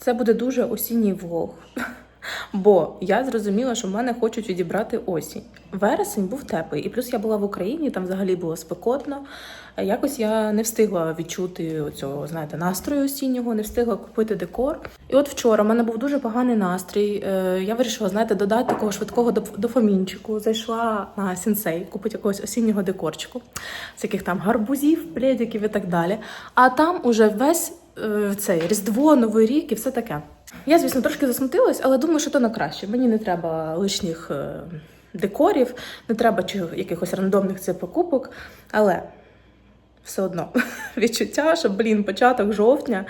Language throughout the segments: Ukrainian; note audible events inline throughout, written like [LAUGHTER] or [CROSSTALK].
Це буде дуже осінній влог. Бо я зрозуміла, що в мене хочуть відібрати осінь. Вересень був теплий, і плюс я була в Україні, там взагалі було спекотно. Якось я не встигла відчути цього, знаєте, настрою осіннього, не встигла купити декор. І от вчора в мене був дуже поганий настрій. Е, Я вирішила, знаєте, додати такого швидкого доф- дофамінчику. Зайшла на сінсей, купити якогось осіннього декорчику, всяких там гарбузів, пледиків і так далі. А там уже весь цей Різдво, Новий рік і все таке. Я, звісно, трошки засмутилась, але думаю, що то на краще. Мені не треба лишніх е, декорів, не треба якихось рандомних цих покупок. Але все одно [LAUGHS] відчуття, що, блін, початок жовтня,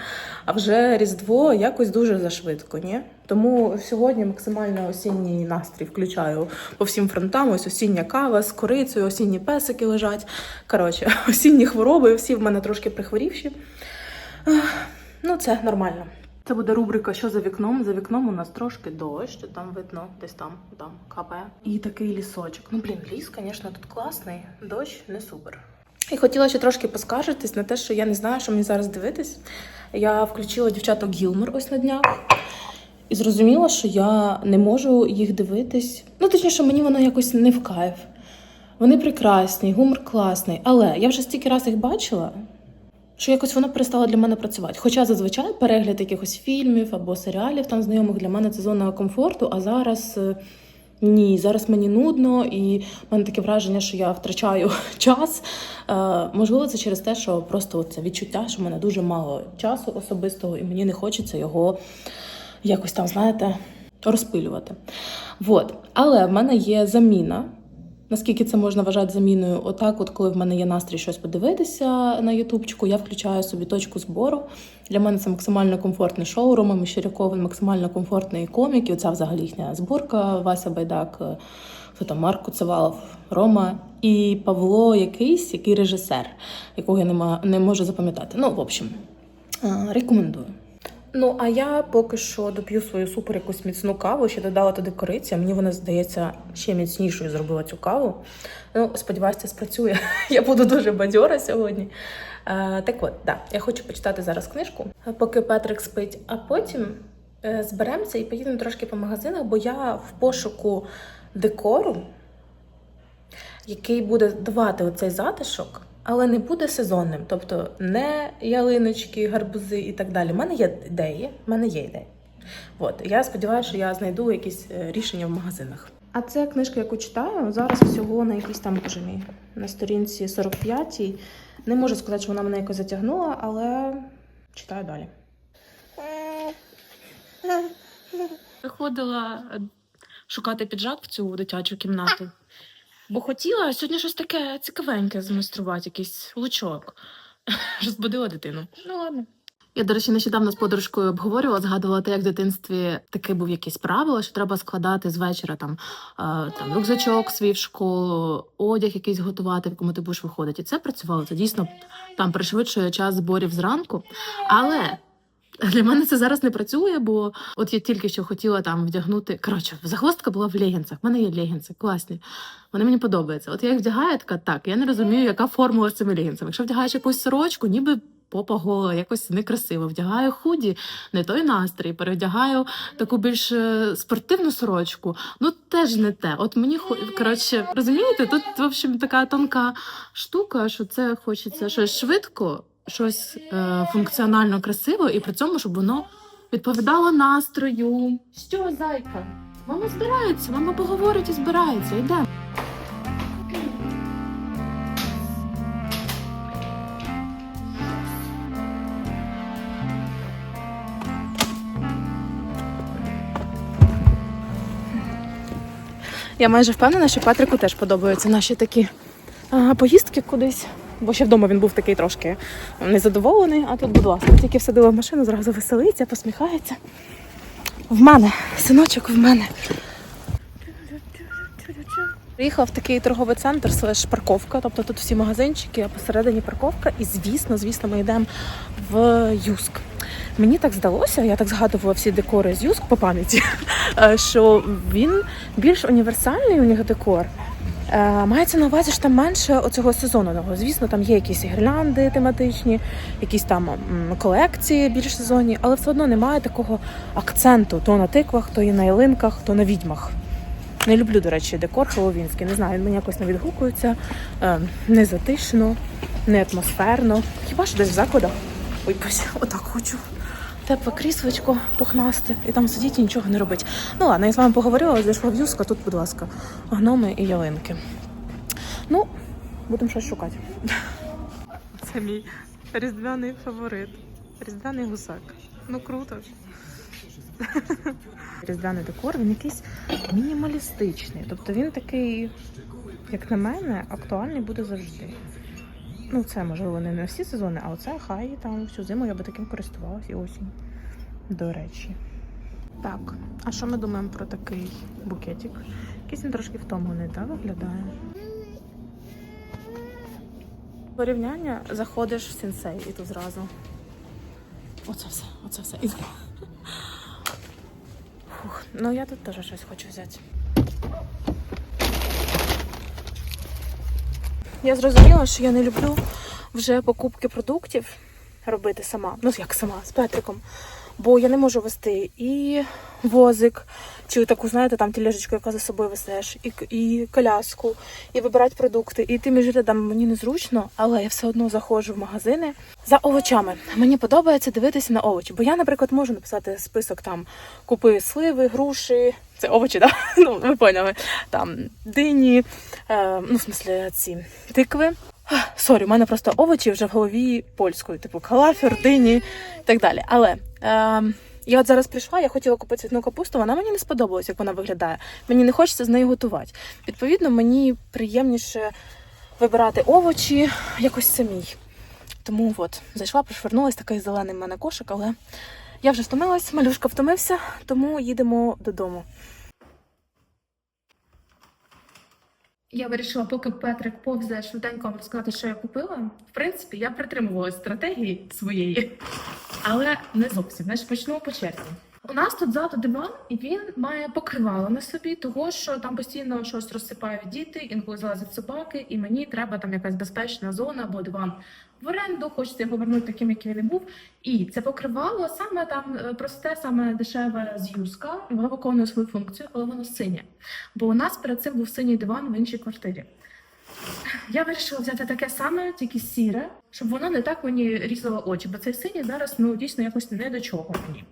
а вже Різдво якось дуже зашвидко, ні? Тому сьогодні максимально осінній настрій включаю по всім фронтам. Ось осіння кава з корицею, осінні песики лежать. Коротше, [LAUGHS] осінні хвороби, всі в мене трошки прихворівші. Ну, це нормально. Це буде рубрика Що за вікном? За вікном у нас трошки дощ, там видно, десь там, там капає. І такий лісочок. Ну, блін, ліс, звісно, тут класний, дощ не супер. І хотіла ще трошки поскаржитись на те, що я не знаю, що мені зараз дивитись. Я включила дівчаток Гілмор ось на днях. І зрозуміла, що я не можу їх дивитись. Ну, точніше, мені воно якось не в кайф. Вони прекрасні, гумор класний. Але я вже стільки раз їх бачила, що якось воно перестало для мене працювати. Хоча зазвичай перегляд якихось фільмів або серіалів там знайомих для мене це зона комфорту, а зараз. е, Ні, зараз мені нудно, і в мене таке враження, що я втрачаю [LAUGHS] час. Е, можливо, це через те, що просто це відчуття, що в мене дуже мало часу особистого, і мені не хочеться його якось там, знаєте, розпилювати. Вот. Але в мене є заміна. Наскільки це можна вважати заміною? Отак, от коли в мене є настрій щось подивитися на Ютубчику, я включаю собі точку збору. Для мене це максимально комфортне шоу Рома Міщеряковий, максимально комфортний комік. І оця взагалі їхня зборка Вася Байдак, е, хто там Марк Куцевалов, Рома і Павло якийсь, який режисер, якого я не, не можу запам'ятати. Ну, в общем, е, рекомендую. Ну, а я поки що доп'ю свою супер якусь міцну каву, ще додала туди кориці. Мені вона здається ще міцнішою зробила цю каву. Ну, сподіваюся, спрацює. [LAUGHS] Я буду дуже бадьора сьогодні. Е, так от, да, я хочу почитати зараз книжку, поки Петрик спить, а потім е, зберемося і поїдемо трошки по магазинах, бо я в пошуку декору, який буде давати оцей затишок, але не буде сезонним. Тобто не ялиночки, гарбузи і так далі. У мене є ідеї. в мене є ідеї. От я сподіваюся, що я знайду якісь е, рішення в магазинах. А це книжка, яку читаю зараз всього на якійсь там боже мій, на сторінці 45 й Не можу сказати, що вона мене якось затягнула, але читаю далі. Виходила е, шукати піджак в цю дитячу кімнату. Бо хотіла сьогодні щось таке цікавеньке змайструвати, якийсь лучок. [LAUGHS] Розбудила дитину. Ну ладно. Я, до речі, нещодавно з подружкою обговорювала, згадувала те, як в дитинстві таке був якесь правило, що треба складати з вечора там, е, там рюкзачок свій в школу, одяг якийсь готувати, в якому ти будеш виходити. І це працювало. Це дійсно там пришвидшує час зборів зранку. Але для мене це зараз не працює, бо от я тільки що хотіла там вдягнути. Коротше, загвоздка була в легінцях. У мене є легінці, класні. Вони мені подобаються. От я їх вдягаю, така так. Я не розумію, яка формула з цими легінцями. Якщо вдягаєш якусь сорочку, ніби попа гола, якось некрасиво. Вдягаю худі, не той настрій. Перевдягаю таку більш е, спортивну сорочку. Ну теж не те. От мені коротше, розумієте, тут в общем така тонка штука, що це хочеться щось швидко, щось е, функціонально красиво, і при цьому, щоб воно відповідало настрою. Що, зайка? Мама збирається, мама поговорить і збирається. Йде. Я майже впевнена, що Патрику теж подобаються наші такі а, поїздки кудись. Бо ще вдома він був такий трошки незадоволений, а тут, будь ласка, тільки всадила в машину, зразу веселиться, посміхається. В мене, синочок в мене. Приїхала в такий торговий центр, слеш парковка, тобто тут всі магазинчики, а посередині парковка. І звісно, звісно, ми йдемо в Юск. Мені так здалося, я так згадувала всі декори з Юск по пам'яті, [LAUGHS] е, що він більш універсальний у нього декор. Е, мається на увазі, що там менше оцього сезонного. Звісно, там є якісь гірлянди тематичні, якісь там колекції більш сезонні, але все одно немає такого акценту то на тиквах, то і на ялинках, то на відьмах. Не люблю, до речі, декор Хеллоуінський. Не знаю, він мені якось не відгукується. Е, не затишно, не атмосферно. Хіба що десь в закладах? Ой, отак хочу. Тепле кріслечко пухнасте, і там сидіть і нічого не робить. Ну ладно, я з вами поговорила, зайшла в юск, тут, будь ласка, гноми і ялинки. Ну, будемо щось шукати. Це мій різдвяний фаворит. Різдвяний гусак. Ну круто ж. Різдвяний декор, він якийсь мінімалістичний. Тобто він такий, як на мене, актуальний буде завжди. Ну, це можливо не на всі сезони, а оце хай там всю зиму я би таким користувалась і осінь. До речі. Так, а що ми думаємо про такий букетик? Якийсь він трошки втомлений, так виглядає. Порівняння заходиш в сенсей і тут зразу. Оце все, оце все. Фух, ну я тут теж щось хочу взяти. Я зрозуміла, що я не люблю вже покупки продуктів робити сама. Ну, як сама, з Петриком. Бо я не можу вести і возик, чи таку, знаєте, там тележечку, яка за собою везеш, і, і коляску, і вибирати продукти. І тим між рядами мені незручно, але я все одно заходжу в магазини за овочами. Мені подобається дивитися на овочі. Бо я, наприклад, можу написати список там купи сливи, груші. Це овочі, так? [LAUGHS] Ну, ви поняли. Там дині, е, ну, в смислі, ці тикви. Сорі, у мене просто овочі вже в голові польською, типу калафір, дині і так далі. Але е, я от зараз прийшла, я хотіла купити цвітну капусту, вона мені не сподобалась, як вона виглядає. Мені не хочеться з нею готувати. Відповідно, мені приємніше вибирати овочі якось самій. Тому от, зайшла, пришвернулась, такий зелений в мене кошик, але я вже втомилась, малюшка втомився, тому їдемо додому. Я вирішила, поки Петрик повзе швиденько розказати, що я купила. В принципі, я притримувалась стратегії своєї, але не зовсім. Значить, почну по черзі. У нас тут ззаду диван, і він має покривало на собі, того що там постійно щось розсипають діти, інколи залазять собаки, і мені треба там якась безпечна зона або диван в оренду, хочеться його вернути таким, який він був. І це покривало саме там е, просте, саме дешеве з юска. Воно виконує свою функцію, але воно синє. Бо у нас перед цим був синій диван в іншій квартирі. Я вирішила взяти таке саме, тільки сіре, щоб воно не так мені різало очі, бо цей синій зараз ну дійсно якось не до чого мені.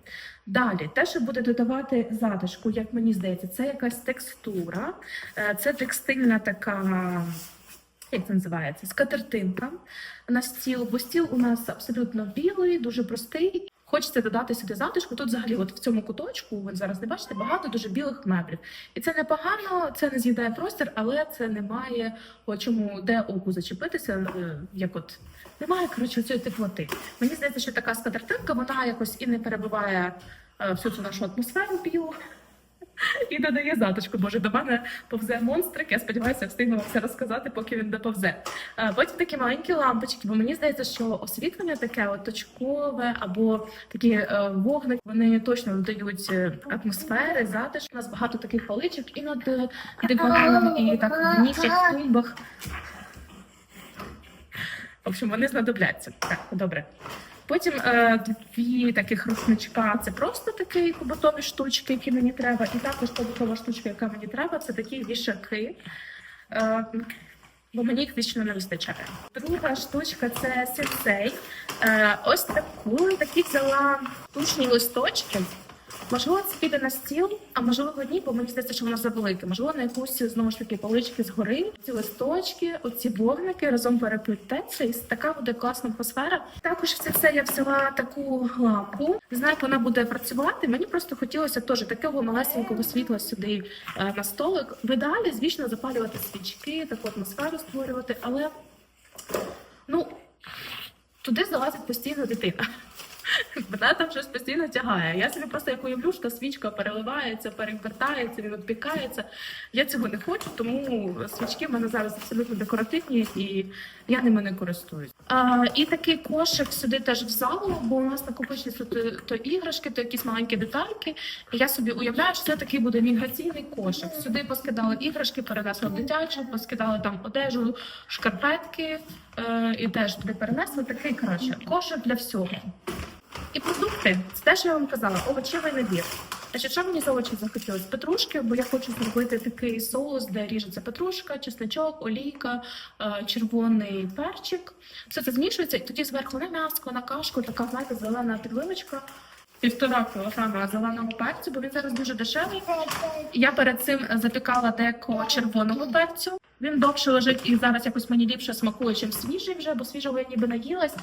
Далі, те, що буде додавати затишку, як мені здається, це якась текстура, е, це текстильна така. Як це називається? Скатертинка на стіл, бо стіл у нас абсолютно білий, дуже простий. Хочеться додати сюди затишку. Тут взагалі, от в цьому куточку, ви зараз не бачите, багато дуже білих меблів. І це непогано, це не з'їдає простір, але це не має чому де оку зачепитися. е, Як от немає коротше цієї теплоти. Мені здається, що така скатертинка, вона якось і не перебиває е, всю цю нашу атмосферу білу. І додає затишку. Боже, до мене повзе монстрик. Я сподіваюся, я встигну вам все розказати, поки він доповзе. Е, Потім такі маленькі лампочки, бо мені здається, що освітлення таке от або такі е, вогники, вони точно додають е, атмосфери, затишку. У нас багато таких паличок і над диваном, і так в нішах, тумбах. В общем, вони знадобляться. Так, добре. Потім е, дві таких рушничка це просто такі побутові штучки, які мені треба. І також побутова штучка, яка мені треба, це такі вішаки. Е, бо мені їх вічно не вистачає. Друга штучка це сенсей. Е, ось таку такі взяла тушні листочки. Можливо, це піде на стіл, а можливо ні, бо мені здається, що воно завелике. Можливо, на якусь знову ж таки полички згори. Ці листочки, оці вогники разом переплететься, і така буде класна атмосфера. Також це все я взяла таку лампу. Не знаю, як вона буде працювати. Мені просто хотілося теж такого малесенького світла сюди е, на столик. В ідеалі, звісно, запалювати свічки, таку атмосферу створювати, але ну туди залазить постійно дитина. Мене там щось постійно тягає. Я собі просто як уявлю, що свічка переливається, перевертається, відпікається. Я цього не хочу, тому свічки в мене зараз абсолютно декоративні і я ними не користуюсь. А, і такий кошик сюди теж в залу, бо у нас накопичуються то, то іграшки, то якісь маленькі детальки. І я собі уявляю, що це такий буде міграційний кошик. Сюди поскидали іграшки, перенесли дитячу, поскидали там одежу, шкарпетки е, і теж туди перенесли. Такий коротше кошик для всього. І продукти це те, що я вам казала, овочевий набір. Значить, що мені за очі захотілося? Петрушки, бо я хочу зробити такий соус, де ріжеться петрушка, чесночок, олійка, е, червоний перчик. Все це змішується, і тоді зверху на м'яско, на кашку, така знаєте, зелена підливочка. Півтора кілограма зеленого перцю, бо він зараз дуже дешевий. Я перед цим запікала деко червоного перцю. Він довше лежить і зараз якось мені ліпше смакує, чим свіжий вже, бо свіжого я ніби наїлась,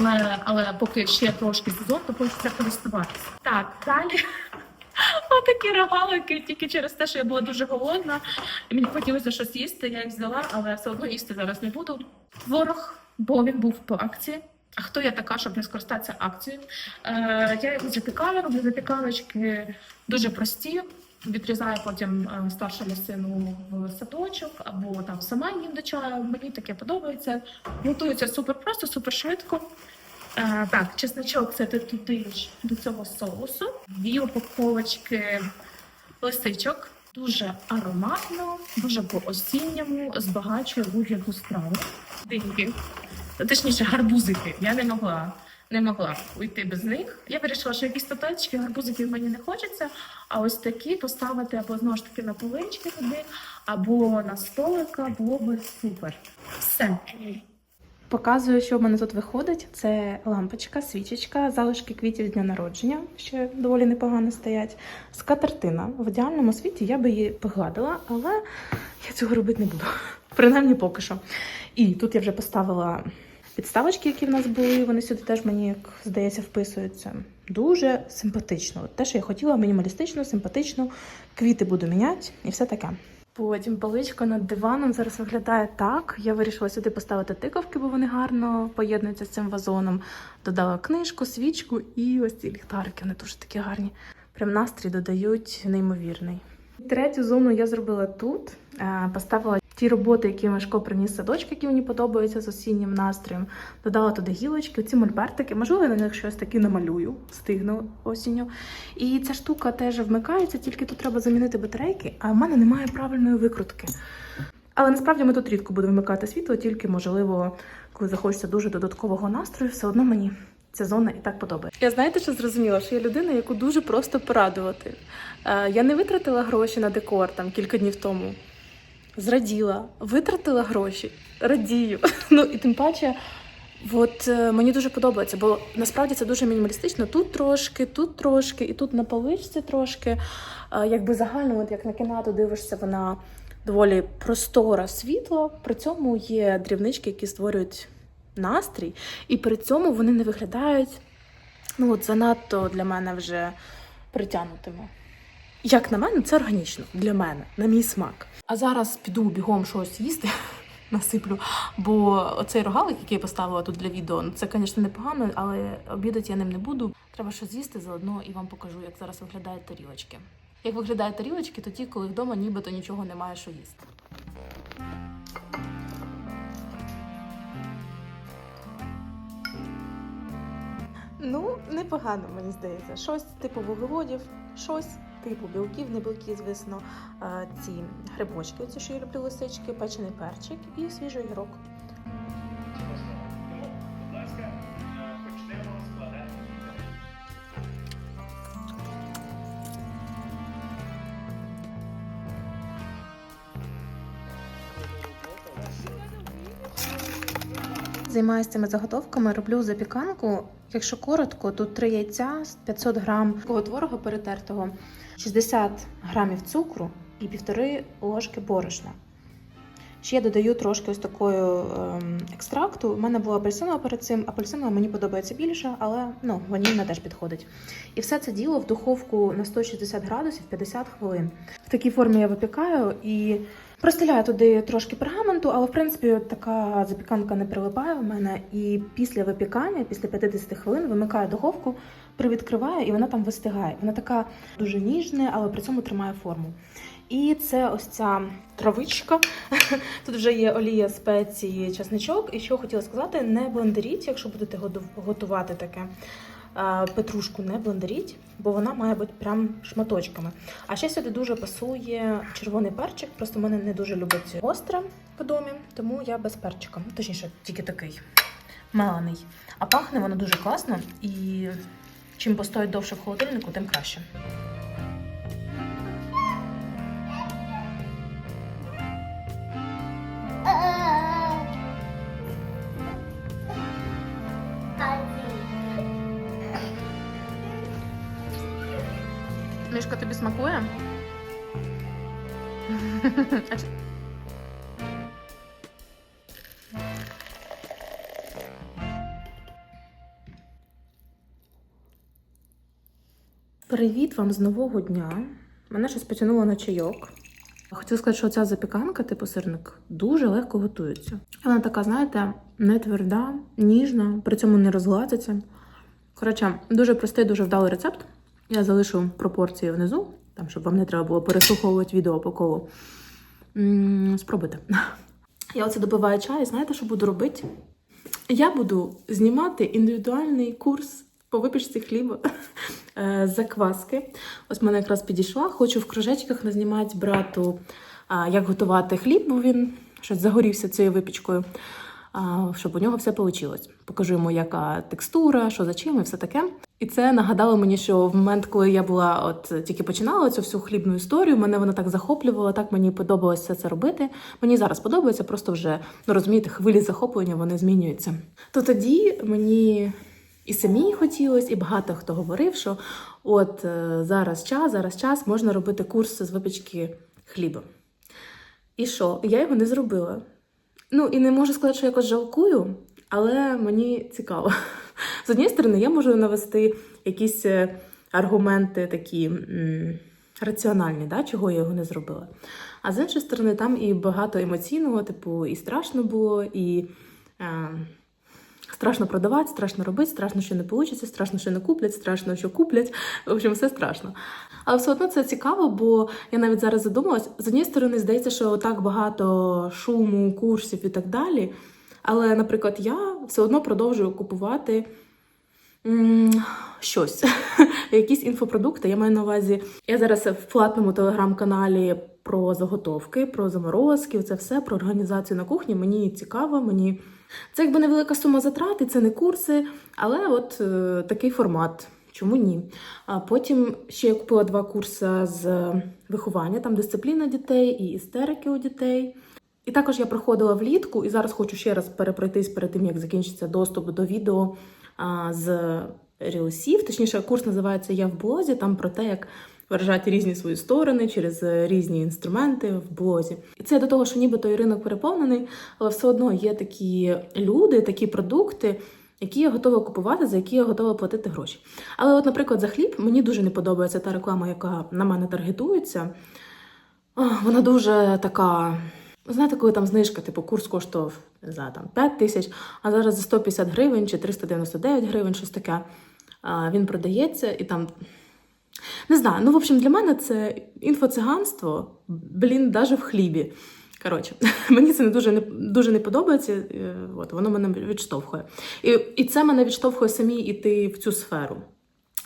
але, але поки ще трошки сезон, то хочеться користуватися. Так, далі. [LAUGHS] Отакі рогалики, тільки через те, що я була дуже голодна, і мені хотілося щось їсти, я їх взяла, але все одно їсти зараз не буду. Творог, бо він був по акції. А хто я така, щоб не скористатися акцією? Е, я його запікаю, роблю запіканочки дуже прості. Відрізаю потім е, старшому сину в садочок або там сама їм до чаю. Мені таке подобається. Готується супер просто, супер швидко. Е, так, чесночок це ти туди до цього соусу. Дві упаковочки лисичок. Дуже ароматно, дуже по осінньому, збагачує будь-яку страву. Диньки. Точніше, гарбузики. Я не могла. Не могла уйти без них. Я вирішила, що якісь таточки, гарбузиків мені не хочеться, а ось такі поставити або знову ж таки на полички туди, або на столика було би супер. Все. Показую, що в мене тут виходить. Це лампочка, свічечка, залишки квітів дня народження, ще доволі непогано стоять. Скатертина. В ідеальному світі я би її погладила, але я цього робити не буду. Принаймні поки що. І тут я вже поставила підставочки, які в нас були. Вони сюди теж мені, як здається, вписуються. Дуже симпатично. От Те, що я хотіла, мінімалістично, симпатично. Квіти буду міняти і все таке. Потім поличка над диваном зараз виглядає так. Я вирішила сюди поставити тиковки, бо вони гарно поєднуються з цим вазоном. Додала книжку, свічку і ось ці ліхтарики. Вони дуже такі гарні. Прям настрій додають неймовірний. Третю зону я зробила тут. Е, Поставила ті роботи, які Мешко приніс з садочка, які мені подобаються з осіннім настроєм. Додала туди гілочки, ці мольбертики. Можливо, я на них щось таке намалюю, стигну осінню. І ця штука теж вмикається, тільки тут треба замінити батарейки, а в мене немає правильної викрутки. Але насправді ми тут рідко будемо вмикати світло, тільки можливо, коли захочеться дуже додаткового настрою, все одно мені ця зона і так подобається. Я знаєте, що зрозуміла, що я людина, яку дуже просто порадувати. Е, я не витратила гроші на декор там кілька днів тому. Зраділа, витратила гроші, радію. [LAUGHS] Ну і тим паче, от е, мені дуже подобається, бо насправді це дуже мінімалістично. Тут трошки, тут трошки, і тут на поличці трошки. Е, Якби загально, от як на кімнату дивишся, вона доволі простора світла. При цьому є дрібнички, які створюють настрій, і при цьому вони не виглядають ну, от занадто для мене вже притягнутими. Як на мене, це органічно для мене, на мій смак. А зараз піду бігом щось їсти. [LAUGHS] Насиплю, бо оцей рогалик, який я поставила тут для відео, ну, це, звісно, непогано, але обідати я ним не буду. Треба щось з'їсти заодно і вам покажу, як зараз виглядають тарілочки. Як виглядають тарілочки тоді, коли вдома нібито нічого немає, що їсти. Ну, непогано, мені здається. Щось типу вуглеводів, щось типу білків, не білки, звісно. Ці грибочки, оці, що я люблю лисички, печений перчик і свіжий гірок. Будь ласка, почнемо складати. Займаюся цими заготовками, роблю запіканку. Якщо коротко, тут 3 яйця, 500 грам такого творога перетертого, 60 грамів цукру і півтори ложки борошна. Ще я додаю трошки ось такою ем, екстракту. У мене була апельсинова перед цим. Апельсинова мені подобається більше, але ну, ванільна теж підходить. І все це діло в духовку на 160 градусів 50 хвилин. В такій формі я випікаю і Простеляю туди трошки пергаменту, але в принципі така запіканка не прилипає в мене. І після випікання, після 50 хвилин, вимикаю духовку, привідкриваю, і вона там вистигає. Вона така дуже ніжна, але при цьому тримає форму. І це ось ця травичка. [LAUGHS] Тут вже є олія, спеції, часничок. І що хотіла сказати, не блендеріть, якщо будете готувати таке. Петрушку не блендеріть, бо вона має бути прям шматочками. А ще сюди дуже пасує червоний перчик. Просто мене не дуже любить гостре в домі, тому я без перчика. Ну, Точніше, тільки такий мелений. А пахне воно дуже класно і чим постоїть довше в холодильнику, тим краще. Мішка тобі смакує? Привіт вам з нового дня. Мене щось потягнуло на чайок. Хотіла сказати, що ця запіканка, типу сирник, дуже легко готується. Вона така, знаєте, не тверда, ніжна, при цьому не розгладиться. Коротше, дуже простий, дуже вдалий рецепт. Я залишу пропорції внизу, там, щоб вам не треба було переслуховувати відео по колу. Спробуйте. [LAUGHS] Я оце добиваю чай, знаєте, що буду робити? Я буду знімати індивідуальний курс по випічці хліба [LAUGHS] е, закваски. Ось мене якраз підійшла. Хочу в кружечках назнімати брату, як готувати хліб, бо він щось загорівся цією випічкою, щоб у нього все вийшло. Покажу йому, яка текстура, що за чим і все таке. І це нагадало мені, що в момент, коли я була от тільки починала цю всю хлібну історію, мене вона так захоплювала, так мені подобалося все це робити. Мені зараз подобається, просто вже ну розумієте, хвилі захоплення вони змінюються. То тоді мені і самій хотілося, і багато хто говорив, що от е, зараз час, зараз час можна робити курс з випічки хліба. І що? Я його не зробила. Ну і не можу сказати, що якось жалкую, але мені цікаво. З однієї сторони, я можу навести якісь е, аргументи такі м, раціональні, да, чого я його не зробила. А з іншої сторони, там і багато емоційного, типу, і страшно було, і е, страшно продавати, страшно робити, страшно, що не вийде, страшно, що не куплять, страшно, що куплять. В общем, все страшно. Але все одно це цікаво, бо я навіть зараз задумалась. З однієї сторони, здається, що так багато шуму, курсів і так далі. Але, наприклад, я все одно продовжую купувати щось, [LAUGHS] якісь інфопродукти. Я маю на увазі. Я зараз в платному телеграм-каналі про заготовки, про заморозки, це все про організацію на кухні. Мені цікаво, мені це якби невелика сума затрат, і це не курси, але от е, такий формат. Чому ні? А потім ще я купила два курси з виховання, там дисципліна дітей і істерики у дітей. І також я проходила влітку, і зараз хочу ще раз перепройтись перед тим, як закінчиться доступ до відео з рілсів. Точніше, курс називається Я в блозі, там про те, як виражати різні свої сторони через е, різні інструменти в блозі. І це до того, що ніби той ринок переповнений, але все одно є такі люди, такі продукти. Які я готова купувати, за які я готова платити гроші. Але, от, наприклад, за хліб мені дуже не подобається та реклама, яка на мене таргетується. Вона дуже така. Знаєте, коли там знижка, типу, курс коштував знаю, там 5 тисяч, а зараз за 150 гривень чи 399 гривень, щось таке. Він продається і там. Не знаю, ну, в общем, для мене це інфоциганство, блін, навіть в хлібі. Коротше, [LAUGHS] мені це не дуже не дуже не подобається. е, От воно мене відштовхує. І, і це мене відштовхує самі йти в цю сферу.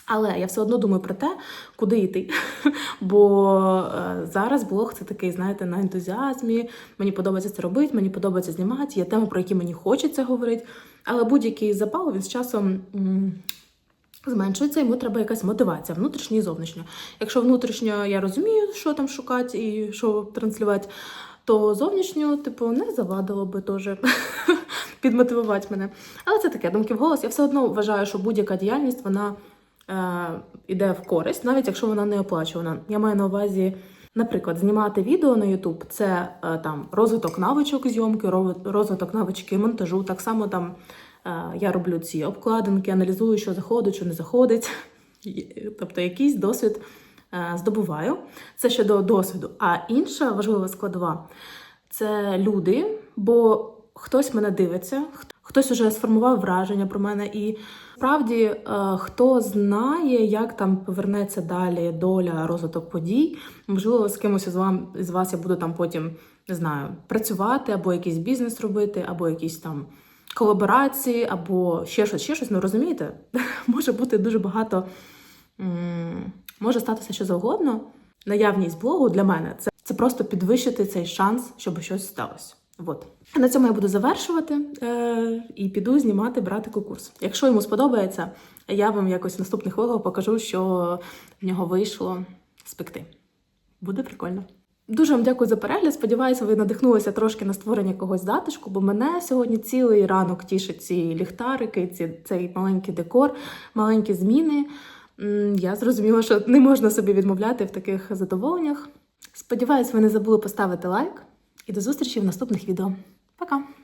Але я все одно думаю про те, куди йти. [LAUGHS] Бо е, зараз блог це такий, знаєте, на ентузіазмі. Мені подобається це робити, мені подобається знімати. Є теми, про які мені хочеться говорити. Але будь-який запал він з часом. Зменшується, йому треба якась мотивація, внутрішня і зовнішня. Якщо внутрішньо я розумію, що там шукати і що транслювати, то зовнішньо, типу, не завадило би теж [LAUGHS] підмотивувати мене. Але це таке думки в голос. Я все одно вважаю, що будь-яка діяльність вона іде в користь, навіть якщо вона не оплачувана. Я маю на увазі, наприклад, знімати відео на YouTube – це е, там розвиток навичок зйомки, розвиток навички монтажу. Так само там е, я роблю ці обкладинки, аналізую, що заходить, що не заходить. Тобто якийсь досвід е, здобуваю. Це щодо досвіду. А інша важлива складова це люди, бо хтось мене дивиться, хтось уже сформував враження про мене, і справді е, хто знає, як там повернеться далі доля, розвиток подій. Можливо, з кимось із вам із вас я буду там потім не знаю, працювати, або якийсь бізнес робити, або якісь там колаборації, або ще щось, ще щось. Ну розумієте, [LAUGHS] може бути дуже багато, може статися що завгодно. Наявність блогу для мене це, це просто підвищити цей шанс, щоб щось сталося. От. На цьому я буду завершувати е- і піду знімати братику курс. Якщо йому сподобається, я вам якось в наступних вилогах покажу, що в нього вийшло спекти. Буде прикольно. Дуже вам дякую за перегляд. Сподіваюся, ви надихнулися трошки на створення когось затишку, бо мене сьогодні цілий ранок тішать ці ліхтарики, ці, цей маленький декор, маленькі зміни. Я зрозуміла, що не можна собі відмовляти в таких задоволеннях. Сподіваюсь, ви не забули поставити лайк і до зустрічі в наступних відео. Пока!